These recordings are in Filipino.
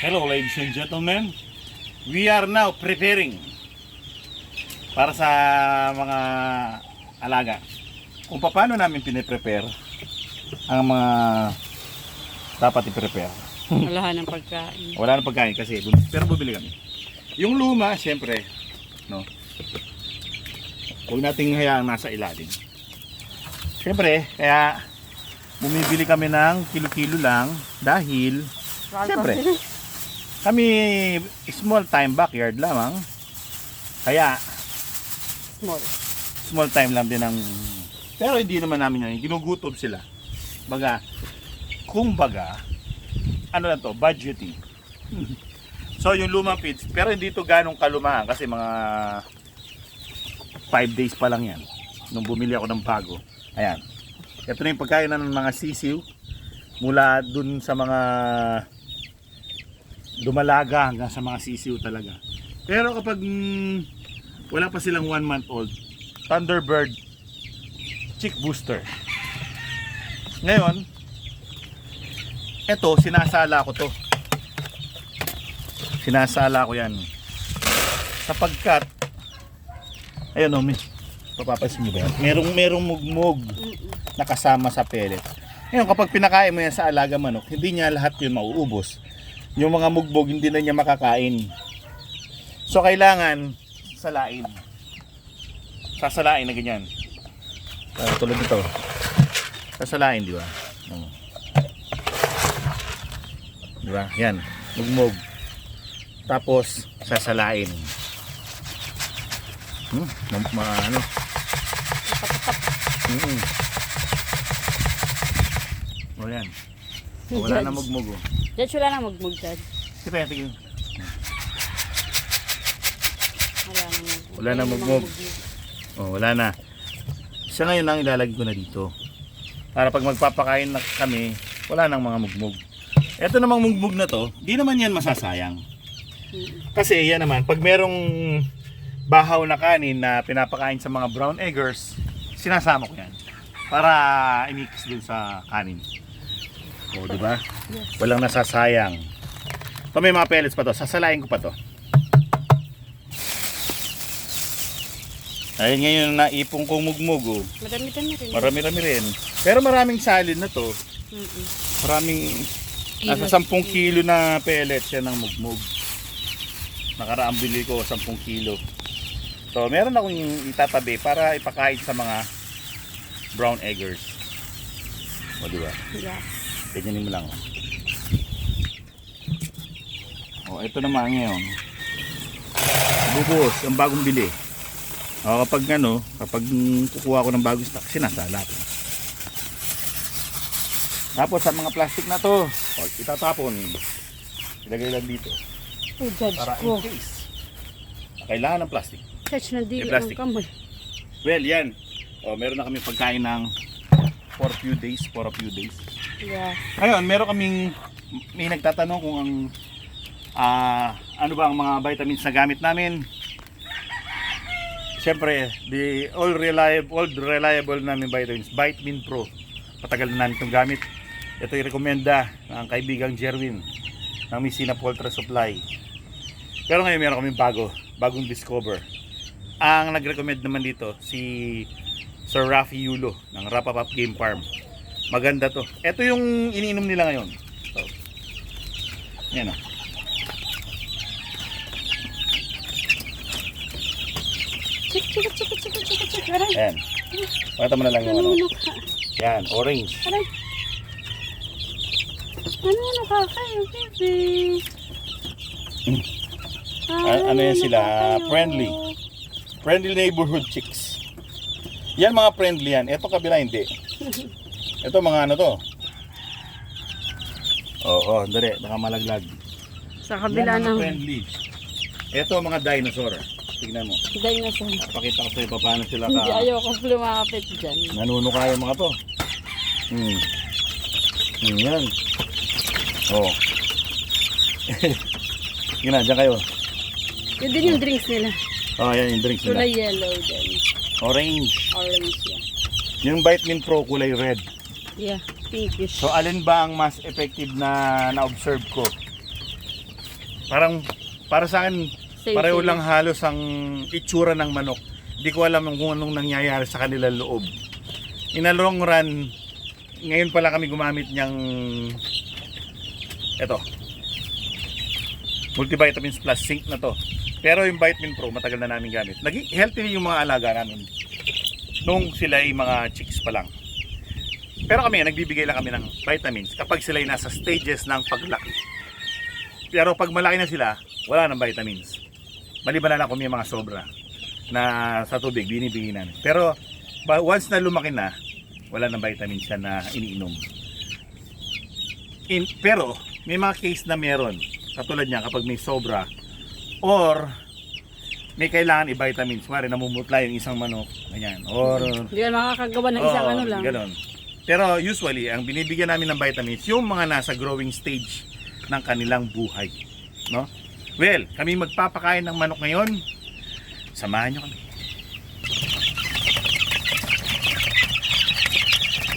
Hello ladies and gentlemen. We are now preparing para sa mga alaga. Kung paano namin piniprepare ang mga dapat i-prepare. Wala ng pagkain. Wala na pagkain kasi pero bumili kami. Yung luma, siyempre, no. Huwag nating hayaang nasa ilalim. Siyempre, kaya bumibili kami ng kilo-kilo lang dahil Siyempre. Kami small time backyard lamang. Kaya Small. small time lang din ang pero hindi naman namin yan ginugutom sila. Baga kung baga ano lang to budgeting. So yung lumang feeds pero hindi to ganong kalumaan kasi mga 5 days pa lang yan. Nung bumili ako ng bago. Ayan. Ito na yung pagkain ng mga sisiw mula dun sa mga dumalaga hanggang sa mga sisiw talaga pero kapag mm, wala pa silang 1 month old Thunderbird Chick Booster. Ngayon, eto, sinasala ko to. Sinasala ko yan. Sapagkat, ayun o, may, papapansin mo ba yan? Merong, merong mugmug na kasama sa pellet. Ngayon, kapag pinakain mo yan sa alaga manok, hindi niya lahat yun mauubos. Yung mga mugbog, hindi na niya makakain. So, kailangan salain. Sasalain na ganyan. Ah, tulad nito. Sasalain, di ba? Oo. Di ba? Yan. Mugmog. Tapos, sasalain. Hmm, ma, ma ano? Mm O yan. Wala na mugmog oh. Judge, wala na magmug, Judge. Sige, tingin. Wala na magmug. Wala na magmug. Oh, wala na. Siya ngayon ang ilalagay ko na dito. Para pag magpapakain na kami, wala nang mga mugmug. Ito namang mugmug na to, di naman yan masasayang. Kasi yan naman, pag merong bahaw na kanin na pinapakain sa mga brown eggers, sinasama ko yan. Para i-mix dun sa kanin. O, di ba? Walang nasasayang. Ito may mga pellets pa to. Sasalain ko pa to. Ayun ngayon na ipong kong mugmug oh. Madami-dami rin. Marami-rami rin. Pero maraming salin na to. Mm-mm. Maraming Kilo. nasa 10 kilo na pellets yan ng mugmug. Nakaraang bili ko 10 kilo. So meron akong itatabi para ipakain sa mga brown eggers. O di ba? Yes. Ganyanin mo lang. oh. O ito naman ngayon. Bubos, ang bagong bili. O kapag ano, kapag kukuha ko ng bagong stock, sinasala ko. Tapos sa mga plastic na to, o, itatapon. Ilagay lang dito. Oh, Judge Para ko. in case. Kailangan ng plastic. Judge, nandili May ang plastic. kamay. Well, yan. O, meron na kami pagkain ng for a few days, for a few days. Yeah. Ngayon, meron kaming may nagtatanong kung ang ah, ano ba ang mga vitamins na gamit namin. Siyempre, the all reliable, all reliable namin vitamins, Vitamin Pro. Patagal na namin itong gamit. Ito i-recommenda ng kaibigang Jerwin ng Messina Poultry Supply. Pero ngayon meron kaming bago, bagong discover. Ang nag-recommend naman dito si Sir Rafi Yulo ng Rapapap Game Farm. Maganda to. Ito yung iniinom nila ngayon. So, yan o. Chik, chik, chik, chik, chik, chik, chik. Aray, Ayan. Pakita mo na lang yung ano. ka. Yan, orange. Aray. Nanuno ka kayo, baby. Mm. Ay, Ah, ano yan sila, friendly. Friendly neighborhood chicks. Yan mga friendly yan. Ito kabila hindi. Ito mga ano to. Oo, oh, dali. Baka malaglag. Sa Yan kabila mga ng friendly. Ito mga dinosaur. Tignan mo. dinosaur. Pakita ko sa iyo paano sila Hindi ka... ayoko lumapit dyan. Nanuno kaya mga to. Hmm. Hmm, yan. Oh. Yun na, dyan kayo. Yun din yung drinks nila. Oh, yan yung drinks nila. Kulay yellow din. Orange. Orange yan. Yung Vitamin Pro kulay red. Yeah, pinkish. So alin ba ang mas effective na na-observe ko? Parang, para sa akin, Same pareho sila. lang halos ang itsura ng manok. Hindi ko alam kung anong nangyayari sa kanilang loob. In a long run, ngayon pala kami gumamit niyang eto multivitamins plus zinc na to pero yung vitamin pro matagal na namin gamit naging healthy yung mga alaga namin nung sila ay mga chicks pa lang pero kami nagbibigay lang kami ng vitamins kapag sila nasa stages ng paglaki. Pero pag malaki na sila wala nang vitamins. Maliban na lang kung may mga sobra na sa tubig binibigyan namin. Pero once na lumaki na wala nang vitamins siya na iniinom. In, pero may mga case na meron katulad niya kapag may sobra or may kailangan i-vitamins. Kumari namumutla yung isang manok ganyan or Hindi ka makakagawa ng isang ano lang. ganon. Pero usually ang binibigyan namin ng vitamins yung mga nasa growing stage ng kanilang buhay no well kami magpapakain ng manok ngayon samahan nyo kami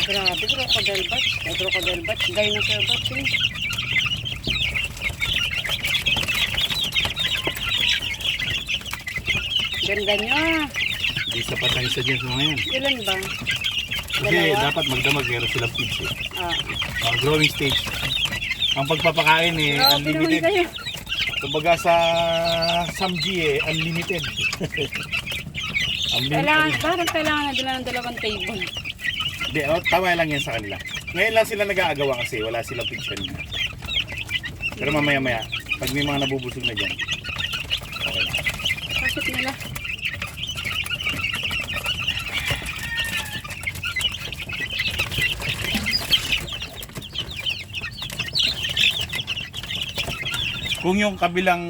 Grabe, crocodile bat. Ay, crocodile bat. Dinosaur bat yun. Ganda nyo. ah. hindi sapat ang isa dyan sa mga yan Ilan ba? Kasi Dalawa? dapat magdamag meron silang pigs eh. Ah. Uh, growing stage ang pagpapakain eh Grabe naman unlimited kayo. kumbaga sa Samji eh unlimited unlimited Kailangan, parang kailangan na dila ng dalawang table. Hindi, oh, tama lang yan sa kanila. Ngayon lang sila nag-aagawa kasi wala silang picture niya. Pero mamaya maya, pag may mga nabubusog na dyan, okay lang. Bakit nila? Kung yung kabilang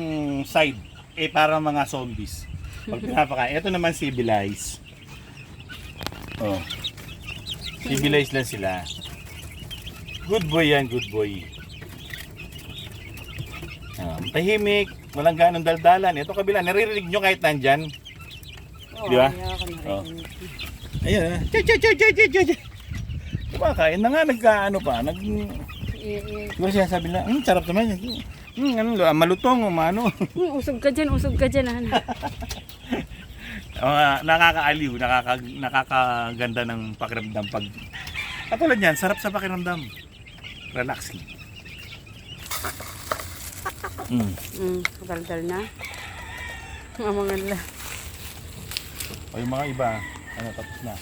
side, eh parang mga zombies. Pag pinapakain, ito naman civilized. Oh. Civilized lang sila. Good boy yan, good boy. Ah, tahimik, walang ganong daldalan. Ito kabila, naririnig nyo kahit nandyan. Oo, Di ba? Oh. Ayun, ah. Chay, chay, chay, chay, chay, chay. Kumakain na nga, nagkaano pa, nag... I- i- Siguro siya sabi na, hmm, sarap naman yan. Hmm, ano, lo- malutong, umano. Hmm, usog ka dyan, usog ka dyan. Ano? uh, nakakaaliw, nakaka, nakakaganda ng pakiramdam pag... Katulad yan, sarap sa pakiramdam. Relaxing. Mm. Hmm, daldal na. Ang mga la. O yung mga iba, ano, tapos na.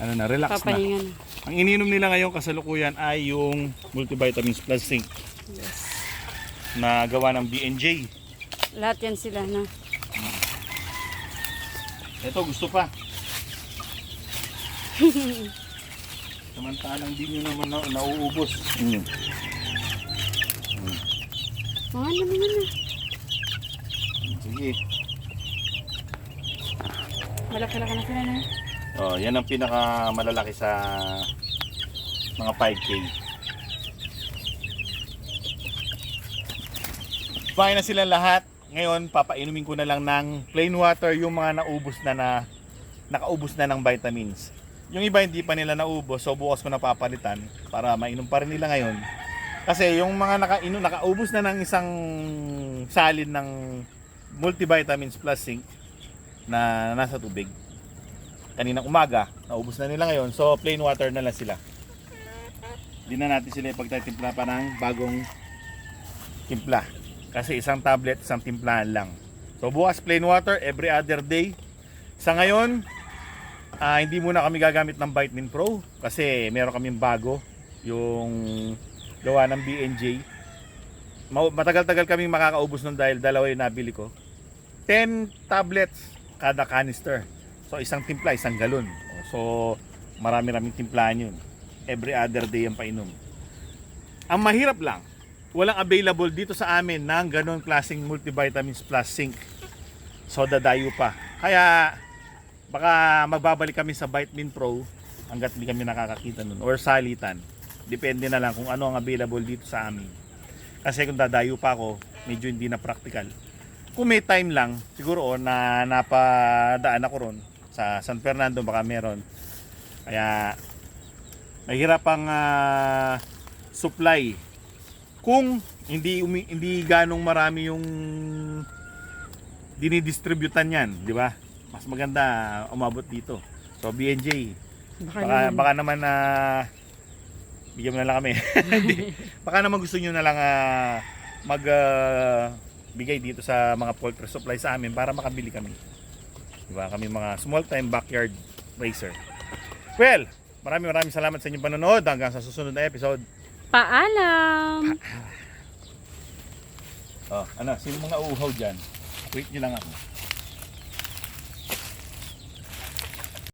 Ano na, relax na. Papahinga na. Ang ininom nila ngayon kasalukuyan ay yung multivitamins plus zinc Yes. Na gawa ng BNJ. Lahat yan sila na. Ito, gusto pa. Samantalang di nyo naman na, nauubos. Mm. Mga ano naman na. Sige. Malaki-laki na sila na. Oh, yan ang pinaka malalaki sa mga 5K. Kumain na sila lahat. Ngayon, papainumin ko na lang ng plain water yung mga naubos na na nakaubos na ng vitamins. Yung iba hindi pa nila naubos, so bukas ko na papalitan para mainom pa rin nila ngayon. Kasi yung mga nakaino, nakaubos na ng isang salin ng multivitamins plus zinc na nasa tubig kaninang umaga, naubos na nila ngayon. So, plain water na lang sila. Hindi na natin sila ipagtatimpla pa ng bagong timpla. Kasi isang tablet, isang timplahan lang. So, bukas plain water every other day. Sa ngayon, ah, hindi muna kami gagamit ng Vitamin Pro kasi meron kaming bago yung gawa ng BNJ. Ma- Matagal-tagal kaming makakaubos nun dahil dalawa yung nabili ko. 10 tablets kada canister. So isang timpla, isang galon. So marami-raming timplahan yun. Every other day ang painom. Ang mahirap lang, walang available dito sa amin ng ganun klaseng multivitamins plus zinc. So dadayo pa. Kaya baka magbabalik kami sa Vitamin Pro hanggat hindi kami nakakakita nun. Or salitan. Depende na lang kung ano ang available dito sa amin. Kasi kung dadayo pa ako, medyo hindi na practical kung may time lang, siguro oh, na napadaan ako ron sa San Fernando baka meron. Kaya mahirap ang ah, supply. Kung hindi umi, hindi ganong marami yung dinidistributan yan, di ba? Mas maganda umabot dito. So BNJ, Baka, baka, naman. baka naman na bigyan mo na lang kami. Baka naman gusto nyo na lang ah, mag ah, bigay dito sa mga poultry supply sa amin para makabili kami. Diba? Kami mga small time backyard racer. Well, maraming maraming salamat sa inyong panonood hanggang sa susunod na episode. Paalam! Oh, ano, sino mga uhaw dyan? Wait nyo lang ako.